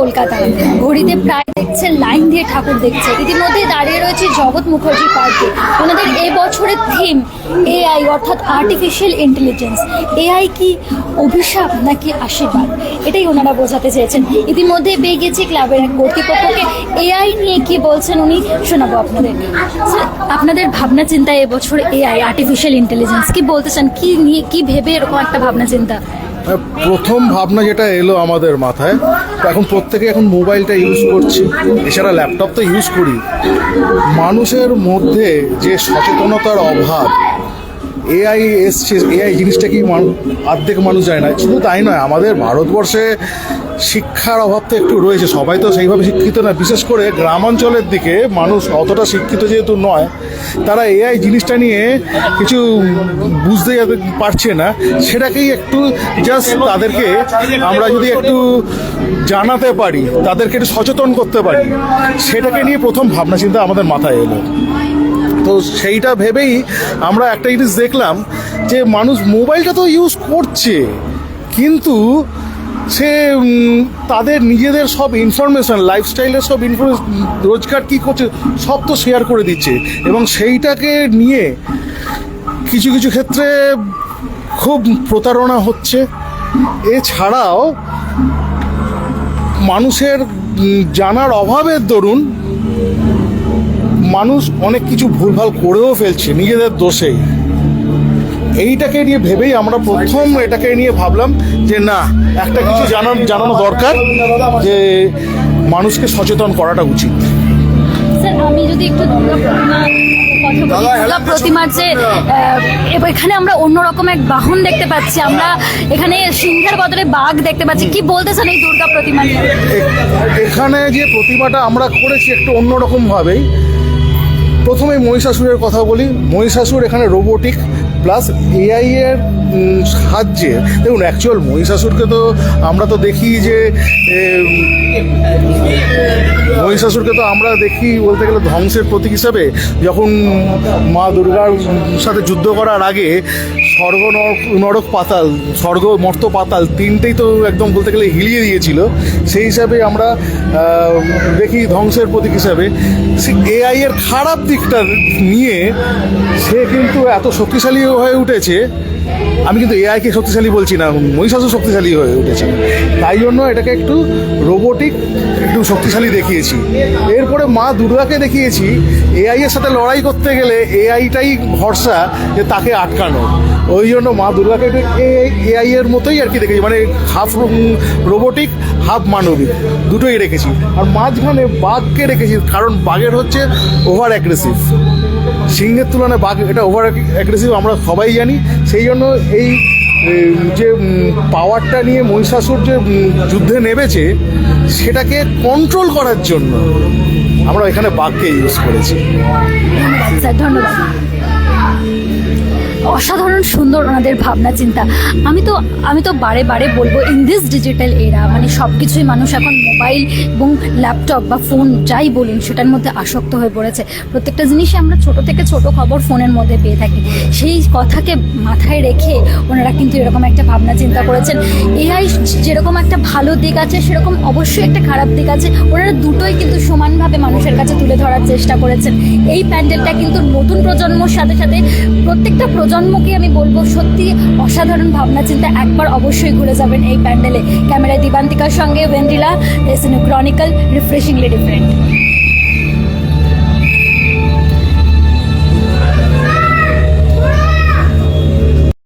কলকাতা। ঘড়িতে প্রায় দেখছে লাইন দিয়ে ঠাকুর দেখছে। ইতিমধ্যে দাঁড়িয়ে রয়েছে জগৎ মুখার্জি পার্কে। ওনাদের এই বছরের থিম এআই অর্থাৎ আর্টিফিশিয়াল ইন্টেলিজেন্স এআই কি অভিশাপ নাকি আশীর্বাদ? এটাই ওনারা বোঝাতে চেয়েছেন। ইতিমধ্যে পেয়ে গেছি ক্লাবের এক কর্তৃপক্ষকে এআই নিয়ে কি বলছেন উনি, শোনাবো আপনাদের। আপনাদের ভাবনা চিন্তা এবছর এআই আর্টিফিশিয়াল ইন্টেলিজেন্স কি বলতে চান? কি নিয়ে, কি ভেবে এরকম একটা ভাবনা চিন্তা? প্রথম ভাবনা যেটা এলো আমাদের মাথায়, এখন প্রত্যেকে এখন মোবাইলটা ইউজ করছি। এছাড়া ল্যাপটপ তো ইউজ করি। মানুষের মধ্যে যে সচেতনতার অভাব এআই এসছে, এআই জিনিসটা কি অর্ধেক মানুষ যায় না। শুধু তাই নয়, আমাদের ভারতবর্ষে শিক্ষার অভাব তো একটু রয়েছে। সবাই তো সেইভাবে শিক্ষিত না। বিশেষ করে গ্রামাঞ্চলের দিকে মানুষ অতটা শিক্ষিত যেহেতু নয়, তারা এআই জিনিসটা নিয়ে কিছু বুঝতে পারছে না। সেটাকেই একটু জাস্ট তাদেরকে আমরা যদি একটু জানাতে পারি, তাদেরকে একটু সচেতন করতে পারি, সেটাকে নিয়ে প্রথম ভাবনা চিন্তা আমাদের মাথায় এলো। তো সেইটা ভেবেই আমরা একটা জিনিস দেখলাম যে মানুষ মোবাইলটা তো ইউজ করছে, কিন্তু সে তাদের নিজেদের সব ইনফরমেশন লাইফস্টাইলের সব ইনফরমেশন রোজগার কী করছে, সব তো শেয়ার করে দিচ্ছে। এবং সেইটাকে নিয়ে কিছু কিছু ক্ষেত্রে খুব প্রতারণা হচ্ছে। এছাড়াও মানুষের জানার অভাবের দরুন মানুষ অনেক কিছু ভুলভাল করেও ফেলছে নিজেদের দোষেই। এইটাকে নিয়ে ভেবেই আমরা প্রথম এটাকে নিয়ে ভাবলাম যে না একটা কিছু জানানো জানানো দরকার যে মানুষকে সচেতন করাটা উচিত। আমি যদি একটু দুর্গা প্রতিমার যে এখানে আমরা অন্যরকম এক বাহন দেখতে পাচ্ছি। আমরা এখানে সিংহের বদলে বাঘ দেখতে পাচ্ছি। কি বলতে চান এই দুর্গা প্রতিমা নিয়ে এখানে যে প্রতিমাটা আমরা করেছি একটু অন্যরকম ভাবেই প্রথমে মহিষাসুরের কথা বলি। মহিষাসুর এখানে রোবোটিক প্লাস এআই এর সাহায্যে, দেখুন অ্যাকচুয়াল মহিষাসুরকে তো আমরা তো দেখি যে মহিষাসুরকে তো আমরা দেখি বলতে গেলে ধ্বংসের প্রতীক হিসাবে, যখন মা দুর্গার সাথে যুদ্ধ করার আগে স্বর্গ নরক- পাতাল, স্বর্গ মর্ত পাতাল তিনটেই তো একদম বলতে গেলে হিলিয়ে দিয়েছিল, সেই হিসাবে আমরা দেখি ধ্বংসের প্রতীক হিসাবে। এআই এর খারাপ দিকটা নিয়ে সে কিন্তু এত শক্তিশালী হয়ে উঠেছে, আমি কিন্তু এআইকে শক্তিশালী বলছি না, মহিষাসুর শক্তিশালী হয়ে উঠেছে। তাই জন্য এটাকে একটু রোবোটিক একটু শক্তিশালী দেখিয়েছি। এরপরে মা দুর্গাকে দেখিয়েছি এআই এর সাথে লড়াই করতে গেলে এআইটাই ভরসা যে তাকে আটকানো। ওই জন্য মা দুর্গাকে এআই এর মতোই আর কি দেখেছি মানে হাফ রোবোটিক হাফ মানবিক, দুটোই রেখেছি। আর মাঝখানে বাঘকে রেখেছি, কারণ বাঘের হচ্ছে ওভার অ্যাগ্রেসিভ সিংহের তুলনায় বাঘ এটা ওভার অ্যাগ্রেসিভ আমরা সবাই জানি। সেই জন্য এই যে পাওয়ারটা নিয়ে মহিষাসুর যে যুদ্ধে নেমেছে, সেটাকে কন্ট্রোল করার জন্য আমরা এখানে বাঘকে ইউজ করেছি। ধন্যবাদ। অসাধারণ সুন্দর ওনাদের ভাবনা, চিন্তা। আমি তো আমি তো বারে বারে বলব ইন দিস ডিজিটাল এরা মানে সব কিছুই মানুষ এখন মোবাইল এবং ল্যাপটপ বা ফোন যাই বলুন, সেটার মধ্যে আসক্ত হয়ে পড়েছে। প্রত্যেকটা জিনিসই আমরা ছোট থেকে ছোট খবর ফোনের মধ্যে পেয়ে থাকি। সেই কথাকে মাথায় রেখে ওনারা কিন্তু এরকম একটা ভাবনা, চিন্তা করেছেন। এআই যেরকম একটা ভালো দিক আছে, সেরকম অবশ্যই একটা খারাপ দিক আছে। ওনারা দুটোই কিন্তু সমানভাবে মানুষের কাছে তুলে ধরার চেষ্টা করেছেন। এই প্যান্ডেলটা কিন্তু নতুন প্রজন্মর সাথে সাথে প্রত্যেকটা প্রজন্মকে আমি বলব, সত্যি অসাধারণ ভাবনা চিন্তা একবার অবশ্যই ঘুরে যাবেন এই প্যান্ডেলে। ক্যামেরায় দিবান্তিকার সঙ্গে ভেন্ডিলা ক্রনিকল রিফ্রেশিংলি ডিফারেন্ট